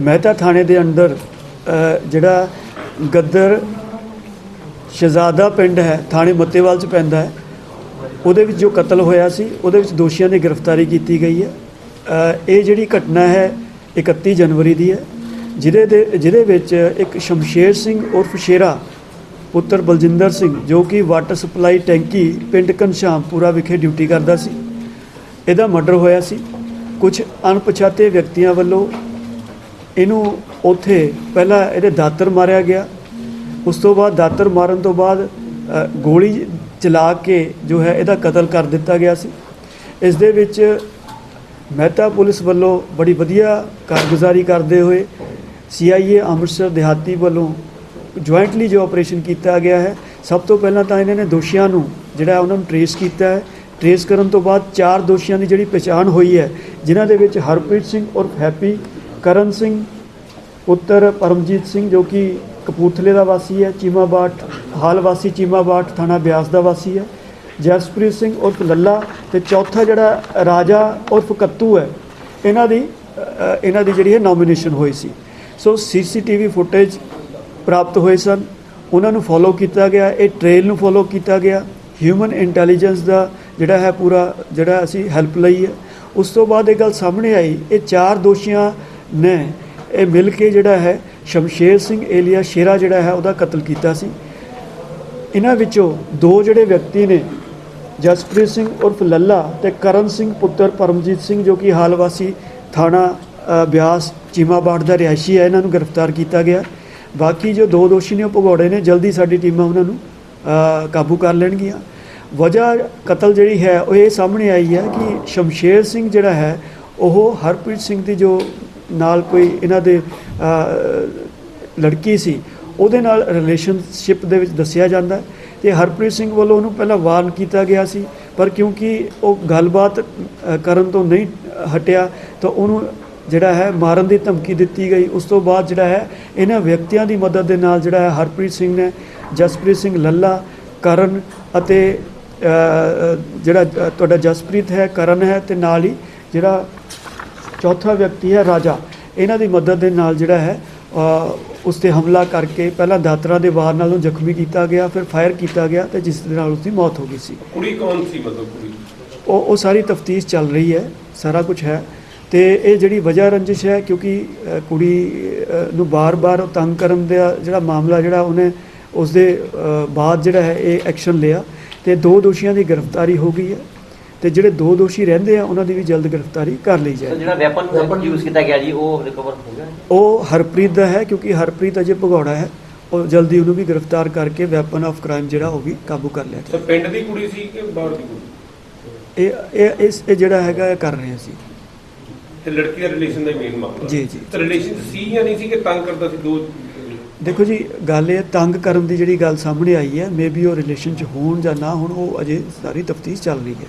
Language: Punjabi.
ਮਹਿਤਾ ਥਾਣੇ ਦੇ ਅੰਦਰ ਜਿਹੜਾ ਗੱਦਰ ਸ਼ਹਜ਼ਾਦਾ ਪਿੰਡ ਹੈ, ਥਾਣੇ ਮੱਤੇਵਾਲ ਚ ਪੈਂਦਾ ਹੈ, ਉਹਦੇ ਵਿੱਚ ਜੋ ਕਤਲ ਹੋਇਆ ਸੀ, ਉਹਦੇ ਵਿੱਚ ਦੋਸ਼ੀਆਂ ਦੀ ਗ੍ਰਿਫਤਾਰੀ ਕੀਤੀ ਗਈ ਹੈ। ਇਹ ਜਿਹੜੀ ਘਟਨਾ ਹੈ 31 ਜਨਵਰੀ ਦੀ ਹੈ, ਜਿਹਦੇ ਦੇ, ਜਿਹਦੇ ਵਿੱਚ ਇੱਕ ਸ਼ਮਸ਼ੇਰ ਸਿੰਘ ਉਰਫ ਸ਼ੇਰਾ, ਪੁੱਤਰ ਬਲਜਿੰਦਰ ਸਿੰਘ, ਜੋ ਕਿ ਵਾਟਰ ਸਪਲਾਈ ਟੈਂਕੀ ਪਿੰਡ ਘਨਸ਼ਾਮਪੁਰਾ ਵਿਖੇ ਡਿਊਟੀ ਕਰਦਾ ਸੀ। ਇਹਦਾ ਮਰਡਰ ਹੋਇਆ ਸੀ। ਕੁਝ ਅਣਪਛਾਤੇ ਵਿਅਕਤੀਆਂ ਵੱਲੋਂ ਇਹਨੂੰ ਉੱਥੇ ਪਹਿਲਾਂ ਇਹਦੇ ਦਾਤਰ ਮਾਰਿਆ ਗਿਆ। ਉਸ ਤੋਂ ਬਾਅਦ ਦਾਤਰ ਮਾਰਨ ਤੋਂ ਬਾਅਦ ਗੋਲੀ ਚਲਾ ਕੇ ਜੋ ਹੈ ਇਹਦਾ ਕਤਲ ਕਰ ਦਿੱਤਾ ਗਿਆ ਸੀ। ਇਸ ਦੇ ਵਿੱਚ ਮਹਿਤਾ ਪੁਲਿਸ ਵੱਲੋਂ ਬੜੀ ਵਧੀਆ ਕਾਰਗੁਜ਼ਾਰੀ ਕਰਦੇ ਹੋਏ ਸੀਆਈਏ ਅੰਮ੍ਰਿਤਸਰ ਦਿਹਾਤੀ ਵੱਲੋਂ ਜੁਆਇੰਟਲੀ ਜੋ ਆਪਰੇਸ਼ਨ ਕੀਤਾ ਗਿਆ ਹੈ, ਸਭ ਤੋਂ ਪਹਿਲਾਂ ਤਾਂ ਇਹਨਾਂ ਨੇ ਦੋਸ਼ੀਆਂ ਨੂੰ ਜਿਹੜਾ ਉਹਨਾਂ ਨੂੰ ਟਰੇਸ ਕੀਤਾ ਹੈ। ਟਰੇਸ ਕਰਨ ਤੋਂ ਬਾਅਦ ਚਾਰ ਦੋਸ਼ੀਆਂ ਦੀ ਜਿਹੜੀ ਪਛਾਣ ਹੋਈ ਹੈ, ਜਿਨ੍ਹਾਂ ਦੇ ਵਿੱਚ ਹਰਪ੍ਰੀਤ ਸਿੰਘ ਔਰ ਹੈਪੀ ਕਰਨ ਸਿੰਘ, ਪੁੱਤਰ ਪਰਮਜੀਤ ਸਿੰਘ ਜੋ ਕਿ ਕਪੂਰਥਲੇ ਦਾ ਵਾਸੀ ਹੈ, ਚੀਮਾਬਾਟ, ਹਾਲ ਵਾਸੀ ਚੀਮਾਬਾਟ ਥਾਣਾ ਬਿਆਸ ਦਾ ਵਾਸੀ ਹੈ, ਜਸਪ੍ਰੀਤ ਸਿੰਘ ਉਰਫ ਲੱਲਾ ਤੇ ਚੌਥਾ ਜਿਹੜਾ ਰਾਜਾ ਉਰਫ ਕੱਤੂ ਹੈ, ਇਹਨਾਂ ਦੀ ਇਹਨਾਂ ਦੀ ਜਿਹੜੀ ਹੈ ਨੋਮੀਨੇਸ਼ਨ ਹੋਈ ਸੀ। ਸੋ ਸੀਸੀਟੀਵੀ ਫੁਟੇਜ ਪ੍ਰਾਪਤ ਹੋਏ ਸਨ, ਉਹਨਾਂ ਨੂੰ ਫੋਲੋ ਕੀਤਾ ਗਿਆ, ਇਹ ਟ੍ਰੇਲ ਨੂੰ ਫੋਲੋ ਕੀਤਾ ਗਿਆ ਹਿਊਮਨ ਇੰਟੈਲੀਜੈਂਸ ਦਾ ਜਿਹੜਾ ਹੈ ਪੂਰਾ, ਜਿਹੜਾ ਅਸੀਂ ਹੈਲਪ ਲਈ ਹੈ। ਉਸ ਤੋਂ ਬਾਅਦ ਇਹ ਗੱਲ ਸਾਹਮਣੇ ਆਈ, ਇਹ ਚਾਰ ਦੋਸ਼ੀਆਂ ਨੇ ਇਹ ਮਿਲ ਕੇ ਜਿਹੜਾ ਹੈ ਸ਼ਮਸ਼ੇਰ ਸਿੰਘ ਏਲੀਆ ਸ਼ੇਰਾ ਜਿਹੜਾ ਹੈ ਉਹਦਾ ਕਤਲ ਕੀਤਾ ਸੀ। ਇਹਨਾਂ ਵਿੱਚੋਂ ਦੋ ਜਿਹੜੇ ਵਿਅਕਤੀ ਨੇ ਜਸਪ੍ਰੀਤ ਸਿੰਘ ਉਰਫ ਲੱਲਾ ਤੇ ਕਰਨ ਸਿੰਘ ਪੁੱਤਰ ਪਰਮਜੀਤ ਸਿੰਘ ਜੋ ਕਿ ਹਾਲ ਵਾਸੀ ਥਾਣਾ ਅ, ਬਿਆਸ ਚੀਮਾਬਾੜ ਦਾ ਰਿਹਾਇਸ਼ੀ ਹੈ ਇਹਨਾਂ ਨੂੰ ਗ੍ਰਿਫਤਾਰ ਕੀਤਾ ਗਿਆ। ਬਾਕੀ ਜੋ ਦੋ ਦੋਸ਼ੀ ਨੇ ਉਹ ਭਗੌੜੇ ਨੇ ਜਲਦੀ ਸਾਡੀ ਟੀਮਾਂ ਉਹਨਾਂ ਨੂੰ ਕਾਬੂ ਕਰ ਲੈਣਗੀਆਂ। ਵਜ੍ਹਾ ਕਤਲ ਜਿਹੜੀ ਹੈ ਉਹ ਇਹ ਸਾਹਮਣੇ ਆਈ ਹੈ ਕਿ ਸ਼ਮਸ਼ੇਰ ਸਿੰਘ ਜਿਹੜਾ ਹੈ ਉਹ ਹਰਪ੍ਰੀਤ ਸਿੰਘ ਦੀ ਜੋ ਨਾਲ ਕੋਈ ਇਹਨਾਂ ਦੇ ਲੜਕੀ ਸੀ, ਉਹਦੇ ਨਾਲ ਰਿਲੇਸ਼ਨਸ਼ਿਪ ਦੇ ਵਿੱਚ ਦੱਸਿਆ ਜਾਂਦਾ ਹੈ ਤੇ ਹਰਪ੍ਰੀਤ ਸਿੰਘ ਵੱਲੋਂ ਉਹਨੂੰ ਪਹਿਲਾਂ ਵਾਰਨ ਕੀਤਾ ਗਿਆ ਸੀ, ਪਰ ਕਿਉਂਕਿ ਉਹ ਗੱਲਬਾਤ ਕਰਨ ਤੋਂ ਨਹੀਂ ਹਟਿਆ, ਤਾਂ ਉਹਨੂੰ ਜਿਹੜਾ ਹੈ ਮਾਰਨ ਦੀ ਧਮਕੀ ਦਿੱਤੀ ਗਈ। ਉਸ ਤੋਂ ਬਾਅਦ ਜਿਹੜਾ ਹੈ ਇਹਨਾਂ ਵਿਅਕਤੀਆਂ ਦੀ ਮਦਦ ਦੇ ਨਾਲ ਜਿਹੜਾ ਹੈ ਹਰਪ੍ਰੀਤ ਸਿੰਘ ਨੇ, ਜਸਪ੍ਰੀਤ ਸਿੰਘ ਲੱਲਾ, ਕਰਨ ਅਤੇ ਜਿਹੜਾ ਤੁਹਾਡਾ ਜਸਪ੍ਰੀਤ ਹੈ, ਕਰਨ ਹੈ ਤੇ ਨਾਲ ਹੀ ਜਿਹੜਾ ਚੌਥਾ ਵਿਅਕਤੀ ਹੈ ਰਾਜਾ। ਇਹਨਾਂ ਦੀ ਮਦਦ ਦੇ ਨਾਲ ਜਿਹੜਾ ਹੈ ਉਸ ਤੇ ਹਮਲਾ ਕਰਕੇ ਪਹਿਲਾਂ ਦਾਤਰਾਂ ਦੇ ਵਾਰ ਨਾਲ ਉਹਨੂੰ ਜ਼ਖਮੀ ਕੀਤਾ ਗਿਆ ਫਿਰ ਫਾਇਰ ਕੀਤਾ ਗਿਆ ਤੇ ਜਿਸ ਦੇ ਨਾਲ ਉਸ ਦੀ ਮੌਤ ਹੋ ਗਈ ਸੀ। ਕੁੜੀ ਕੌਣ ਸੀ ਮਤਲਬ ਕੁੜੀ? ਉਹ ਉਹ ਸਾਰੀ ਤਫਤੀਸ਼ ਚੱਲ ਰਹੀ ਹੈ ਸਾਰਾ ਕੁਝ ਹੈ। ਤੇ ਇਹ ਜਿਹੜੀ ਵਜ੍ਹਾ ਰੰਜਿਸ਼ ਹੈ ਕਿਉਂਕਿ ਕੁੜੀ ਨੂੰ ਬਾਰ-ਬਾਰ ਤੰਗ ਕਰਨ ਦਾ ਜਿਹੜਾ ਮਾਮਲਾ ਜਿਹੜਾ ਉਹਨੇ ਉਸ ਦੇ ਬਾਅਦ ਜਿਹੜਾ ਹੈ ਇਹ ਐਕਸ਼ਨ ਲਿਆ। ਤੇ ਦੋ ਦੋਸ਼ੀਆਂ ਦੀ ਗ੍ਰਿਫਤਾਰੀ ਹੋ ਗਈ ਹੈ। ਤੇ ਜਿਹੜੇ ਦੋ ਦੋਸ਼ੀ ਰਹਿੰਦੇ ਆ ਉਹਨਾਂ ਦੀ ਵੀ ਜਲਦ ਗ੍ਰਿਫਤਾਰੀ ਕਰ ਲਈ ਜਾਏ ਜਿਹੜਾ ਵੈਪਨ ਯੂਜ਼ ਕੀਤਾ ਗਿਆ ਜੀ ਉਹ ਰਿਕਵਰ ਹੋ ਗਿਆ? ਉਹ ਹਰਪ੍ਰੀਤ ਦਾ ਹੈ ਕਿਉਂਕਿ ਹਰਪ੍ਰੀਤ ਅਜੇ ਭਗੌੜਾ ਹੈ। ਉਹ ਜਲਦੀ ਉਹਨੂੰ ਵੀ ਗ੍ਰਿਫਤਾਰ ਕਰਕੇ ਵੈਪਨ ਆਫ ਕ੍ਰਾਈਮ ਜਿਹੜਾ ਉਹ ਵੀ ਕਾਬੂ ਕਰ ਲਿਆ ਸਰ ਪਿੰਡ ਦੀ ਕੁੜੀ ਸੀ ਕਿ ਬਾਹਰ ਦੀ ਕੁੜੀ? ਇਹ ਇਹ ਇਸ ਇਹ ਜਿਹੜਾ ਹੈਗਾ ਇਹ ਕਰ ਰਹੇ ਸੀ ਤੇ ਲੜਕੀ ਦਾ ਰਿਲੇਸ਼ਨ ਦਾ ਮੇਨ ਮਾਮਲਾ ਜੀ, ਜੀ। ਤੇ ਰਿਲੇਸ਼ਨ ਸੀ ਜਾਂ ਨਹੀਂ ਸੀ ਕਿ ਤੰਗ ਕਰਦਾ ਸੀ ਦੋ? ਦੇਖੋ ਜੀ ਗੱਲ ਇਹ ਤੰਗ ਕਰਨ ਦੀ ਜਿਹੜੀ ਗੱਲ ਸਾਹਮਣੇ ਆਈ ਹੈ ਮੇਬੀ ਉਹ ਰਿਲੇਸ਼ਨ ਚ ਹੋਣ ਜਾਂ ਨਾ ਹੋਣ ਉਹ ਅਜੇ ਸਾਰੀ ਤਫਤੀਸ਼ ਚੱਲ ਰਹੀ ਹੈ।